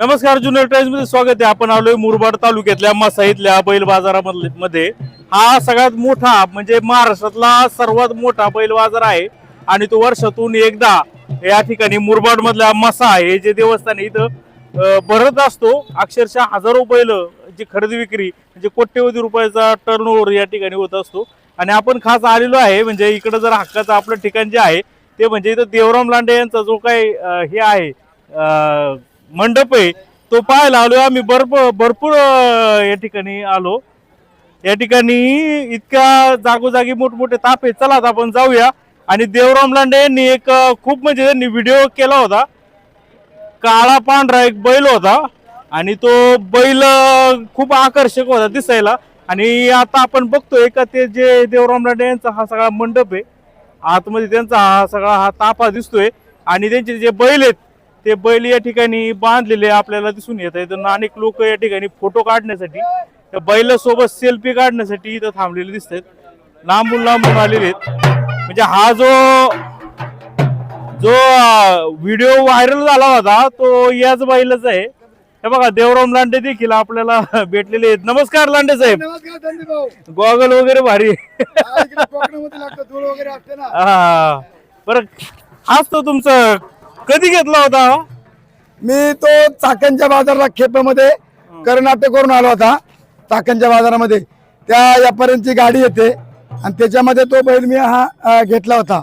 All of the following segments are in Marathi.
नमस्कार जुनियर टाइम्समध्ये स्वागत आहे. आपण आलोय मुरबाड तालुक्यातल्या मसाईतल्या इथल्या बैल बाजारामधले मध्ये. हा सगळ्यात मोठा म्हणजे महाराष्ट्रातला सर्वात मोठा बैल बाजार आहे. आणि तो वर्षातून एकदा या ठिकाणी मुरबाड मधल्या मसा हे जे देवस्थान इथं भरत असतो. अक्षरशः हजारो बैल जी खरेदी विक्री म्हणजे कोट्यवधी रुपयाचा टर्न या ठिकाणी होत असतो. आणि आपण खास आलेलो आहे म्हणजे इकडं जर हक्काचं आपलं ठिकाण जे आहे ते म्हणजे इथं देवराम लांडे यांचा जो काही हे आहे मंडप आहे. तो पाहायला आलो आम्ही भरपूर भरपूर या ठिकाणी आलो. या ठिकाणी इतक्या जागोजागी मोठमोठे ताप आहे. चला आता आपण जाऊया. आणि देवराम लांडे यांनी एक खूप म्हणजे त्यांनी व्हिडिओ केला होता. काळा पांढरा एक बैल होता. आणि तो बैल खूप आकर्षक होता दिसायला. आणि आता आपण बघतोय का ते जे देवराम लांडे यांचा हा सगळा मंडप आहे. आतमध्ये त्यांचा हा सगळा हा ताफा दिसतोय. आणि त्यांचे जे बैल आहेत ते बैल या ठिकाणी बांधलेले आपल्याला दिसून येत आहेत. आणि अनेक लोक या ठिकाणी फोटो काढण्यासाठी त्या बैलासोबत सेल्फी काढण्यासाठी इथं थांबलेले दिसत आहेत लांबून लांबून आलेले आहेत. म्हणजे हा जो जो व्हिडिओ व्हायरल झाला होता तो याच बैलाच आहे. हे बघा देवराम लांडे देखील आपल्याला भेटलेले आहेत. नमस्कार लांडे साहेब. गॉगल वगैरे भारी. हा बरं हाच तो तुमचं कधी घेतला होता? हा? मी तो चाकणच्या बाजाराला खेपेमध्ये कर्नाटक करून आलो होता चाकणच्या बाजारामध्ये. त्या व्यापाऱ्यांची गाडी येते आणि त्याच्यामध्ये तो बैल मी हा अ, घेतला होता.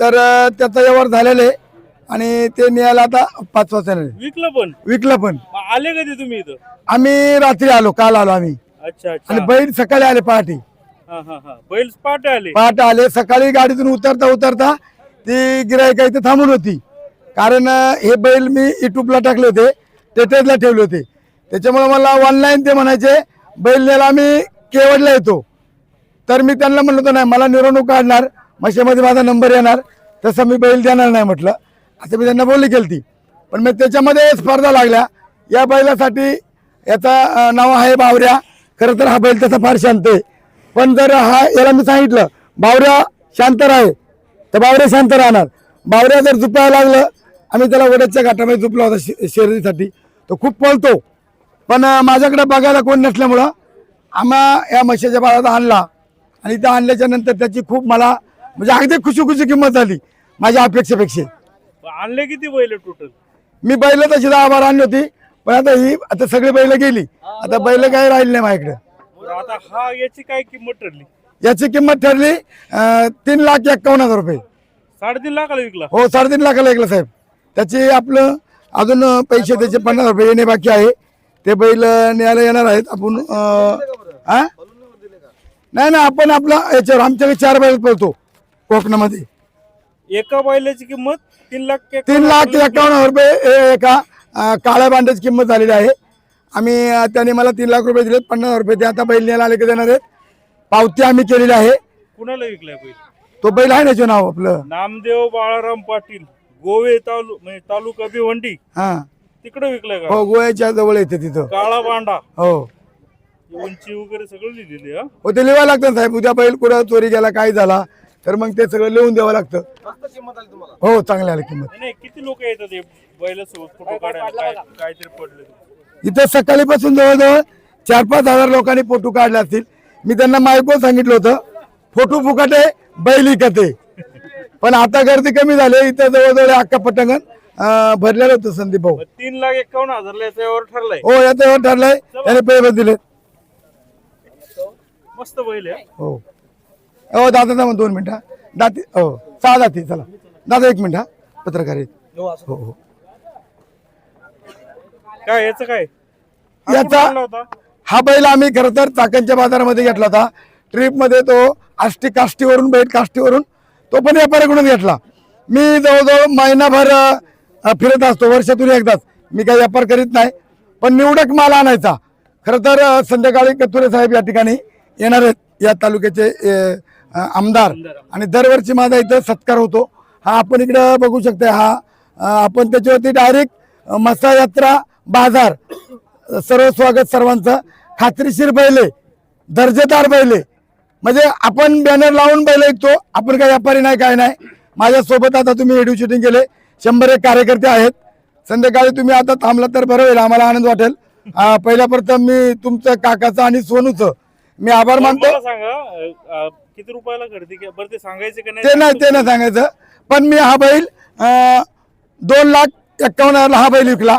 तर अ, त्याचा व्यवहार झालेले आणि ते न्यायला आता पाच वाजता. विकलं पण? विकलं पण. मग आले कधी तुम्ही इथं? आम्ही रात्री आलो काल आलो आम्ही. अच्छा अच्छा. आणि बैल सकाळी आले पहाटे. हा हा हा. बैल आले? पहाटे आले सकाळी गाडीतून उतरता उतरता ती गिरायका इथे थांबून होती. कारण हे बैल मी युट्यूबला टाकले होते टेटेजला ठेवले होते. त्याच्यामुळे मला ऑनलाईन ते म्हणायचे बैल नेला मी केवडला येतो. तर मी त्यांना म्हणलं होतं नाही मला निवडणूक काढणार मशामध्ये माझा नंबर येणार तसं मी बैल देणार नाही म्हटलं. असं मी त्यांना बोलली केली ती पण मग त्याच्यामध्ये स्पर्धा लागल्या. या बैलासाठी याचा नाव आहे बावऱ्या. खरं तर हा बैल तसा फार शांत आहे. पण जर हा याला मी सांगितलं बावऱ्या शांत राहे. तर बावऱ्या शांत राहणार. बावऱ्या जर झुपायला लागलं आम्ही त्याला वड्याच्या घाटामध्ये झुपला होता शे- शर्यतीसाठी तो खूप पळतो. पण माझ्याकडे बघायला कोण नसल्यामुळं आम्हा या म्हशीच्या बाळात आणला. आणि त्या आणल्याच्या नंतर त्याची खूप मला म्हणजे अगदी खुशी खुशी किंमत झाली माझ्या अपेक्षेपेक्षा. आणले किती बैल टोटल मी बैल तशी दहा बारा आणली होती पण आता ही आता सगळी बैल गेली. आता बैल काही राहिली नाही माझ्याकडे. आता हा याची काय किंमत ठरली? याची किंमत ठरली तीन लाख एक्कावन्न हजार रुपये. साडेतीन लाखाला विकला? हो साडेतीन लाखाला ऐकलं साहेब. त्याचे आपलं अजून पैसे त्याचे पन्नास रुपये येणे बाकी आहे. ते बैल न्यायला येणार आहेत. आपण हा? नाही ना आपण आपला याच्यावर आमच्याकडे चार बैल पळतो कोकणामध्ये. एका बैलाची किंमत तीन लाख तीन लाख एक्कावन्न हजार रुपये. एका काळ्या बांड्याची किंमत झालेली आहे. आम्ही त्यांनी मला तीन लाख रुपये दिले पन्नास रुपये. ते आता बैल न्यायला आले की देणार आहेत. पावती आम्ही केलेली आहे. कुणाला विकलाय बैल? तो बैल आहे ना नाव आपलं? नामदेव बाळाराम पाटील. गोवे तालु म्हणजे तालुका भिवंडी. हा. तिकडे विकलाय का? हो गोव्याच्या जवळ येते तिथं. काळा बांडा. हो. उंची वगैरे सगळं लिहिलेली हा. हो ते लिहावं लागतं ना साहेब. उद्या बैल कुठं चोरी गेला काय झाला तर मग ते सगळं लिहून द्यावं लागतं. हो चांगली आली किंमत. नाही किती लोक येतात हे बैलासोबत? फोटो काढायला? काय काहीतरी पडले इथं सकाळीपासून जवळजवळ चार पाच हजार लोकांनी फोटो काढले असतील. मी त्यांना मायको सांगितलं होतं. फोटो फुकाटे बैल इकते पण आता गर्दी कमी झाली इथं जवळजवळ अख्खा पटंगण भरलेलं होतं संदीप भाऊ. तीन लाख एकावन्न हजार याच्यावर ठरलाय. हो याच्यावर ठरलंय. त्याने पैसे दिले मस्त बैल आहे. हो. हो दादा थांबा दोन मिनिटं दाती हो सहा दाती चला. दादा एक मिनिट हा. पत्रकार. आहेत हो हो. काय याचं काय? हा याचा- कुठं आणला होता? हा बैल आम्ही खरं तर चाकणच्या बाजारामध्ये घेतला होता. ट्रिपमध्ये तो आष्टी काष्टीवरून बैल काष्टीवरून तो पण व्यापाऱ्याकडून घेतला. मी जवळजवळ महिनाभर फिरत असतो वर्षातून एकदाच. मी काही व्यापार करीत नाही पण निवडक माल आणायचा. खरं तर संध्याकाळी कतुरे साहेब या ठिकाणी येणार आहेत या तालुक्याचे आमदार. आणि दरवर्षी माझा इथं सत्कार होतो. हा आपण इकडं बघू शकता हा आपण त्याच्यावरती डायरेक्ट मसा यात्रा बाजार सर्व स्वागत सर्वांचं. खात्रीशीर बैले दर्जेदार बैले. म्हणजे आपण बॅनर लावून बैल ऐकतो आपण काही व्यापारी नाही काय नाही. माझ्या सोबत आता तुम्ही व्हिडिओ शूटिंग केले. शंभर एक कार्यकर्ते आहेत. संध्याकाळी तुम्ही आता थांबला तर बरं होईल आम्हाला आनंद वाटेल. पहिल्या प्रथम मी तुमचं काकाचं आणि सोनूचं मी आभार मानतो. सांगा किती रुपयाला बरं ते सांगायचं का ते नाही ते नाही सांगायचं. पण मी हा बैल दोन लाख एक्कावन्न हजारला हा बैल विकला.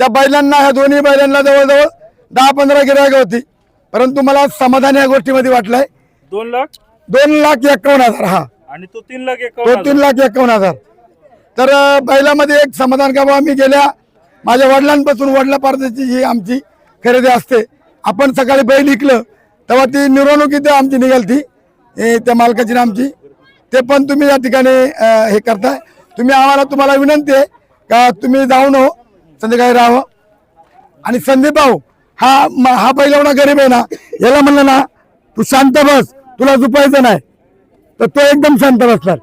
त्या बैलांना ह्या दोन्ही बैलांना जवळजवळ दहा पंधरा गिरायक होती. परंतु मला समाधान या गोष्टीमध्ये वाटलंय. दोन लाख? दोन लाख एक्कावन्न हजार हा. आणि तो तीन लाख तो एकावन्न तीन लाख एक्कावन्न हजार. तर अं, बैलामध्ये एक समाधान का बाबा मी गेल्या माझ्या वडिलांपासून वडिलापार्जाची ही आमची खरेदी असते. आपण सकाळी बैल विकलं तेव्हा ती मिरवणुकीत आमची निघालती ए, त्या मालकाची आणि आमची. ते पण तुम्ही या ठिकाणी अं, हे करताय. तुम्ही आम्हाला तुम्हाला विनंती आहे का तुम्ही जाऊ नो संध्याकाळी राहावं आणि संदीप भाऊ हा म- हा बैल एवढा गरीब आहे ना याला म्हणलं ना तू शांत बस. तुला झुपायचं नाही. तर तो एकदम शांत बसणार.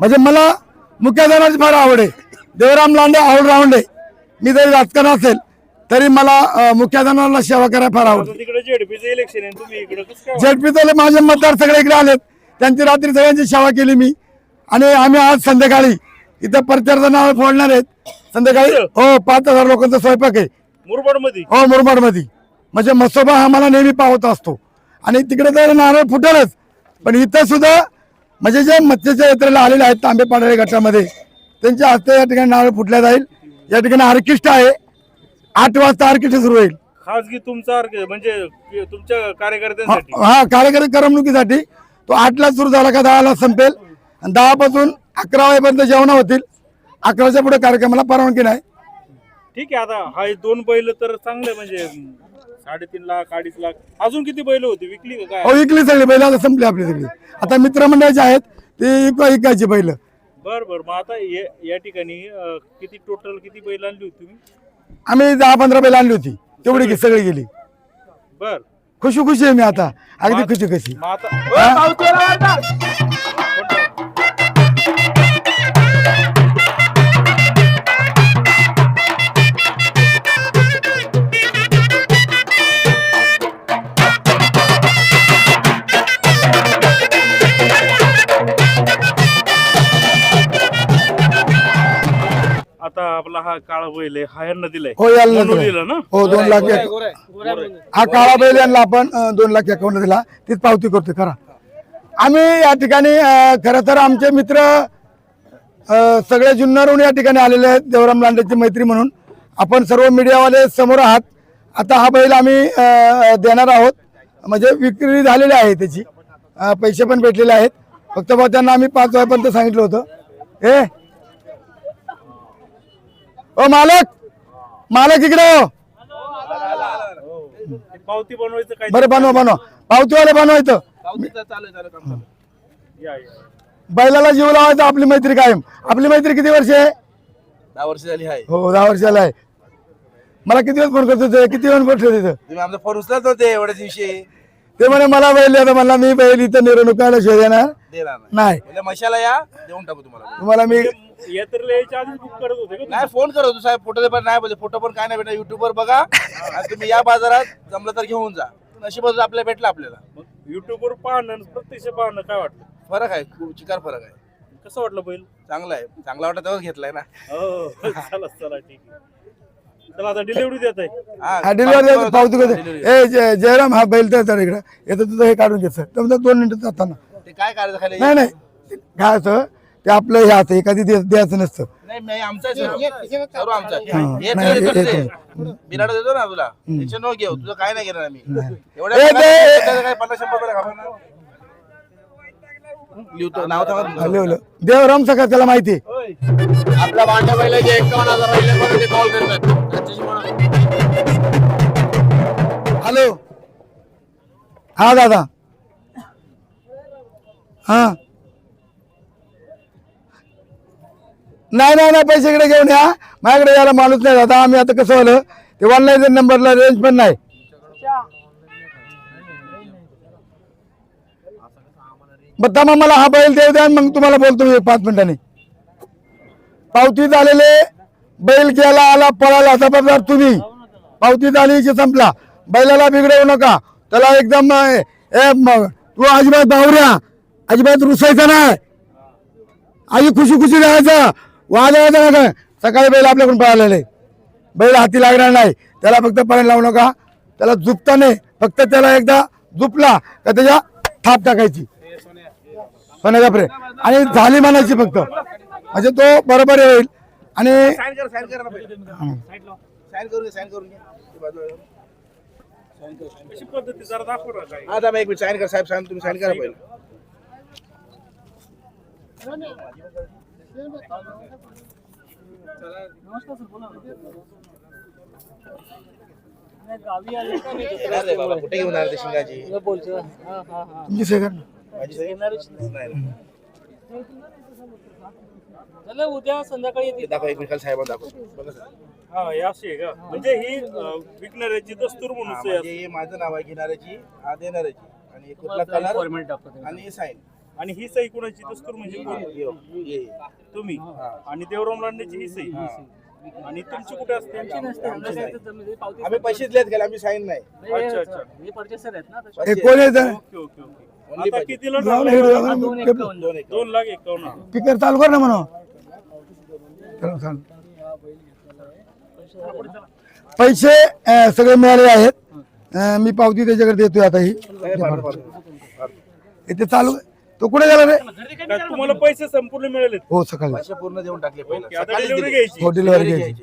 म्हणजे मला मुख्याधाराची फार आवड आहे. देवराम लांडे ऑलराऊंड आहे. मी जरी राजकारण असेल तरी मला अं, मुख्याधाराला सेवा करायला फार आवडते झेडपीतले माझे मतदार सगळे इकडे आलेत. त्यांची रात्री सगळ्यांची सेवा केली मी. आणि आम्ही आज संध्याकाळी इथं प्रचारचं नाव फोडणार आहेत. संध्याकाळी हो पाच हजार लोकांचा स्वयंपाक आहे. मुरबाडमध्ये हो मुरबाडमध्ये म्हणजे मसोबा हा मला नेहमी पावत असतो. आणि तिकडे तर नारळ फुटेलच. पण इथं सुद्धा म्हणजे जे मत्स्याच्या यात्रेला आलेले आहेत तांबे पांढरे गटामध्ये त्यांच्या हस्ते या ठिकाणी नारळ फुटल्या जाईल. या ठिकाणी ऑर्केस्ट्रा आहे. आठ वाजता ऑर्केस्ट्रा सुरू होईल. खासगी तुमचा म्हणजे तुमच्या कार्यकर्त्यांसाठी. हा कार्यक्रम करमणुकीसाठी. तो आठला सुरू झाला का दहाला संपेल. आणि दहा पासून अकरा वाजेपर्यंत जेवण होतील. अकराच्या पुढे कार्यक्रमाला परवानगी नाही. ठीक आहे आता हा दोन बैल तर चांगले म्हणजे साडेतीन लाख अडीच लाख. अजून किती बैल होती? विकली का काय? हो विकली सगळी बैल. आता संपली आपली सगळी. आता मित्रमंडळाचे आहेत ते इक- इकायची बैल. बर बर. मग आता या या ठिकाणी अं, किती टोटल किती बैल आणली होती तुम्ही? आम्ही दहा पंधरा बैल आणली होती. तेवढी गे- सगळी गेली. बर. खुशी खुशी आहे मी आता. अगदी खुशी खुशी मग आता. हा काळा बैल आहे हा यांना दिलाय. हो याला म्हणून दिला. दिला ना? हो दोन लाख एक- हा काळा बैल यांना आपण अं, दोन लाख अकाउंट दिला. तीच पावती करतो खरा आम्ही या ठिकाणी अं, खरं तर आमचे मित्र अं, सगळे जुन्नरहून या ठिकाणी आलेले आहेत देवराम लांडेची मैत्री म्हणून. आपण सर्व मीडियावाले समोर आहात. आता हा बैल आम्ही अं, देणार आहोत. म्हणजे विक्री झालेली आहे त्याची. अं, पैसे पण भेटलेले आहेत. फक्त बा त्यांना आम्ही पाच वाजेपर्यंत सांगितलं होतं. ए ओ मालक! मालक इकडे हो. पावती बनवायचं काय? बरं बनवा बनवा. पावतीवाले बनवायचं या या. बैलाला जीव लावायचा आपली मैत्री कायम. आपली मैत्री किती वर्ष? आहे दहा वर्ष झाली आहे हो दहा वर्षाला आहे. मला किती वेळ फोन करतो ते? किती वेळ फोन तिथं? तुम्ही आमचा फोन उचलत होते एवढ्या दिवशी. ते म्हणे मला बैल आता मला मी बैल इथं निवडणुकाला शोध येणार देणार नाही. नाही. म्हणजे मशाला या देऊन टाकू तुम्हाला. तुम्हाला मी यात्रेला यायच्या आधीच बुक करत होते का नाही फोन करतो साहेब. फोटो पण नाही बोलते फोटो पण काय नाही भेटा युट्यूब वर बघा. आणि तुम्ही या बाजारात जमलं तर घेऊन जा. नशिबात आपल्याला भेटलं आपल्याला. मग युट्यूबवर पाहणं आणि प्रत्यक्ष पाहणं काय वाटतं? फरक आहे. खूप चिकार फरक आहे. कसं वाटलं बैल? चांगला आहे. चांगला वाटत तेव्हाच घेतलाय ना. हो चला चला ठीक आहे. चला आता डिलिव्हरी देत आहे. हा डिलिव्हरी पावती ए जय- जयराम हा बैल तर इकडं. येतं तुझं हे काढून घे सर. तुमचं दोन मिनिटं जाताना. ते काय करायचं खाली? नाही नाही. काय असं ते आपलं हे असं एखादी दे- द्यायचं नसतं. नाही नाही आमचा आहे सर्व. सर्व आमचा. आहे. हा. हे नाही, तुला हे- देतो हे- ना तुला. टेन्शन नको घेऊ. तुझं काय नाही घेणार आम्ही. एवढ्या ए, ते- त्याचं काय पन्नास शंभर रुपये घालवणार? लिहितो नाव सांगा. तुमचं. लिहलं देवराम सका त्याला माहिती आहे. आपल्या भांड्या बैलाचे एकावन्न हजार राहिले ते कॉल करतात. त्याच्याशी म्हणा हॅलो. हा दादा. हा. नाही नाही नाही पैसे इकडे घेऊन या. माझ्याकडे यायला माणूस नाही दादा आम्ही आता कसं झालं ते ऑनलाईन नंबरला रेंज पण नाही. बत्ता मग मला हा बैल देऊ द्या मग तुम्हाला बोलतो मी पाच मिनिटांनी. पावती झालेले बैल गेला आला पळाला जबाबदार तुम्ही. पावती झाली की संपला. बैलाला बिघडवू नका. त्याला एकदम ए तू अजिबात बावऱ्या. अजिबात रुसायचा नाही. आई खुशी खुशी राहायचं. वाद नका सकाळी बैल आपल्याकडून पळालेला. आहे बैल हाती लागणार नाही. त्याला फक्त पळायला लावू नका. त्याला झुपता नाही. फक्त त्याला एकदा झुपला का त्याच्या थाप टाकायची. सोन्याचा प्रे आणि झाली म्हणायची फक्त. म्हणजे तो बरोबर येईल. आणि साईन कर एक मिनिट. साईन साहेब. साईन तुम्ही साईन करा पहिले. कुठे घेऊन आले ते शिंगाची तुमची सेकंड माझी सही? नाही, नाही. चला उद्या संध्याकाळी ते दाखव एक मिनिट साहेबांना दाखव. सर. हा हे अशी आहे का? म्हणजे ही विकणाऱ्याची दस्तूर म्हणून. म्हणजे हे माझं नाव आहे घेणाऱ्याची हा देणाऱ्याची. आणि कुठला कलर आणि साईन आणि ही सही कुणाची? दस्तूर म्हणजे कोण? तुम्ही. आणि देवराम लांडेची ही सही. आणि तुमची कुठे असते? आम्ही पैसे दिलेत गेले आम्ही साईन नाही. अच्छा अच्छा. मी परचेसर आहेत ना हे कोण आहे तर ओके ओके ओके. Only आता पैसे. कितीला जाऊन ठरलंय? हे दोन दोन. एक दोन लाख एकावन्न. चालू कर ना म्हणा. चला, चालू. पैसे अं, सगळे मिळाले आहेत. अं, मी पावती त्याच्याकडे देतोय आता ही. इथे चालू तो कुठे गेला रे? तुम्हाला पैसे संपूर्ण मिळाले हो सकाळी. पैसे पूर्ण देऊन टाकले ओके पहिले. आता सकाळीच डिलिव्हरी दिले. घ्यायची. हो डिलिव्हरी घ्यायची.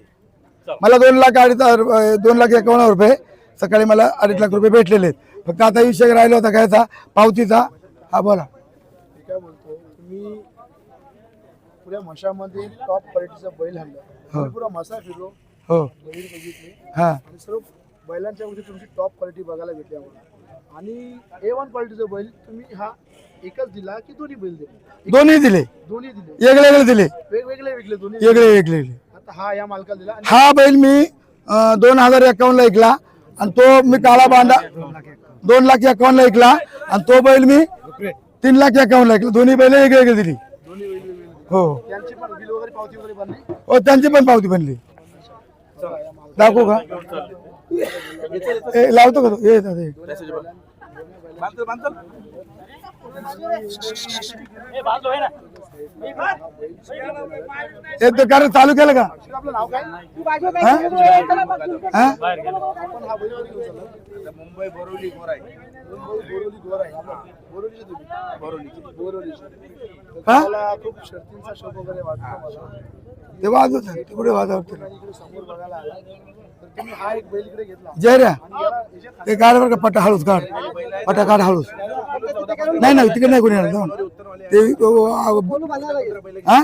मला दोन लाख अडीच हजार रुपये- दोन लाख एकावन्न हजार रुपये सकाळी मला अडीच लाख रुपये भेटलेले आहेत. फक्त आता विषय राहिला होता कायचा पावतीचा. हा बोला. मी काय म्हणतो तुम्ही पुऱ्या म्हशामध्ये टॉप क्वालिटीचा बैल आणला हो. पुरा मसा फिरलो. हो. बैल बघितले. हा. आणि सर्व बैलांच्या मध्ये तुमची टॉप क्वालिटी बघायला भेटली आम्हाला. आणि ए वन क्वालिटीचा बैल तुम्ही हा एकच दिला की दोन्ही बैल दिले? दोन्ही दिले. दोन्ही दिले. वेगळे वेगळे दिले. वेगवेगळे विकले दोन्ही? वेगळे वेगळे दिले आता हा या मालकाला दिला. आणि हा बैल मी अं, दोन हजार एकावन्नला ऐकला. आणि तो मी काळा बांधा दोन लाख एकावन्नला ऐकला. आणि तो बैल मी तीन लाख एकावन्नला ऐकला. दोन्ही बैल वेगळे वेगळे दिली. दोन्ही दिले. हो. त्यांची पण बिल वगैरे पावती वगैरे बनली हो त्यांची पण पावती बनली दाखवू का? ए, लावतो का तो? ये. बांधतो, बांधतो. हे कारण चालू केलं का? मुंबई बोरवली गोर आहे बोरवली गोर आहे तर हा? तुम्हाला खूप शर्तींचा शौक वगैरे वाटतो ते वाजवत आहे, ते कुठे वाजवत आणि इकडे समोर बघायला आला. तर तुम्ही हा एक बैल इकडे घेतला. जय रे. ते काढ बरं का पट्टा हळूच काढ पट्टा काढ हळूच नाही नाही तिकडे नाही कोणी येणार जाऊन. ते हा?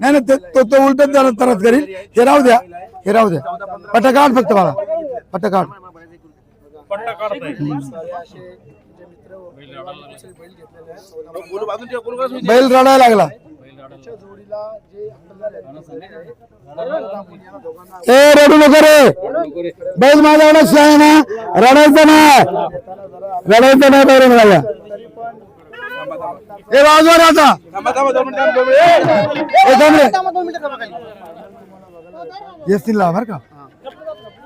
नाही नाही ते- तो तो उलट जरा तरच करील हे राहू द्या. हे राहू द्या. पट्टा काढ फक्त मला. पट्टा काढ पट्टा काढता येईल सारे असे जे मित्र दुसरे बैल घेतलेले आहेत. बोलू बाजून ठेव, बोलू का सुई? बैल रडायला लागला. जोडीला जे ए रडू नको रे. बैल माझा एवढा आहे ना. रडायचं नाही रडायचं नाही बैल म्हणाला ए वाजवा राजा. आता थांबा, ए का?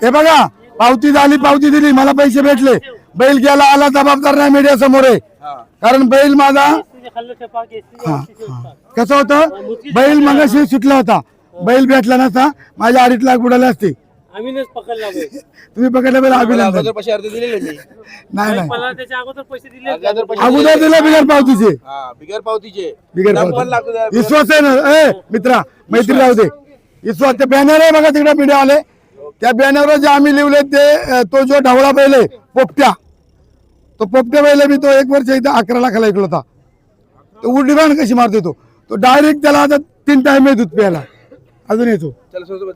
हे बघा पावती झाली पावती दिली. मला पैसे भेटले. बैल गेला आला जबाबदार नाही मीडिया समोर आहे. कारण बैल माझा हा, हा. कसं होतं? बैल मगाशी सुटला होता. बैल भेटला नसता. माझ्या अडीच लाख बुडाले असते. आम्हीच पकडला. तुम्ही पकडले बैल मला अभिनंदन. अगोदर पैसे अर्धे दिलेले मी नाही नाही. मला त्याच्या अगोदर पैसे दिले अगोदर पैसे अगोदर दिलेले. दिले बिगर पावतीचे. हा बिगर पावतीचे. बिगर पावती विश्वास आहे ना? ए मित्रा मैत्री राहू दे. विश्वास ते बॅनर आहे बघा तिकडे मीडिया आले. त्या बॅनरवर जे आम्ही लिहिले ते तो जो ढवळा बैल आहे पोपट्या. तो पोपट्या बैल मी तो एक वर्ष इथं अकरा लाखाला ऐकला होता. तो उडी कशी मारतो तो? तो डायरेक्ट त्याला आता तीन टाइम आहे दूध प्यायला. अजून येतो. चलो चलो चलो,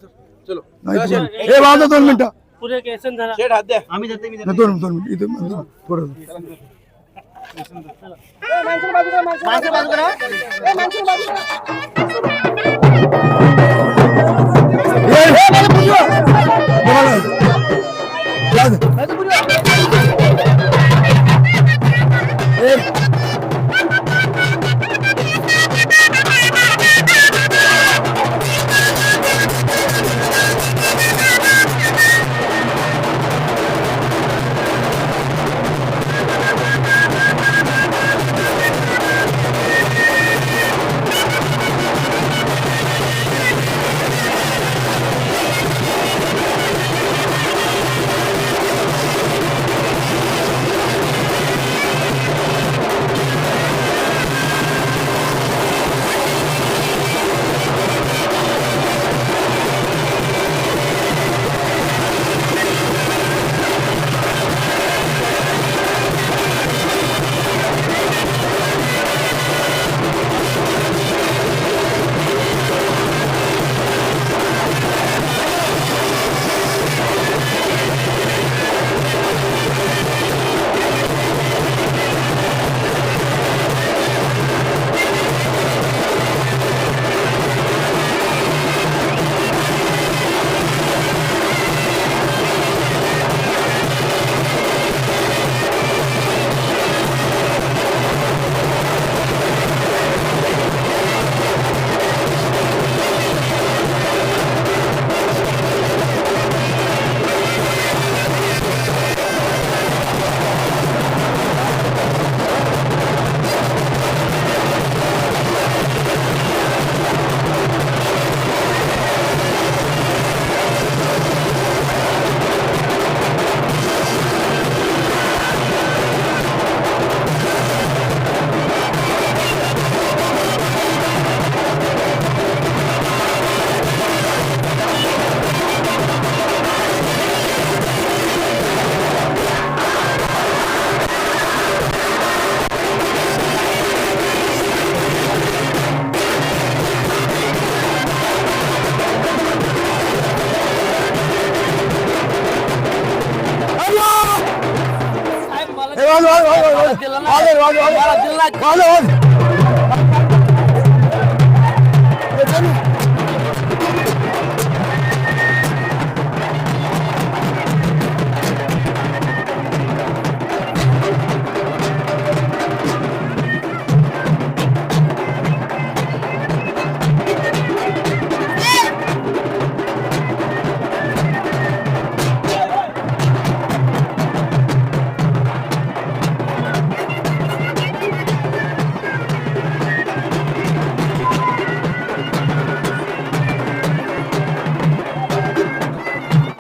चलो. नाही चला, तो- शेठ. हे वाजव दोन मिनिटं. पुरे केसन झाला शेठ हात द्या. नाही, दोन दोन मिनिट. इथं थोडं ए, ए, मला पुजवा. मला- जाऊ दे.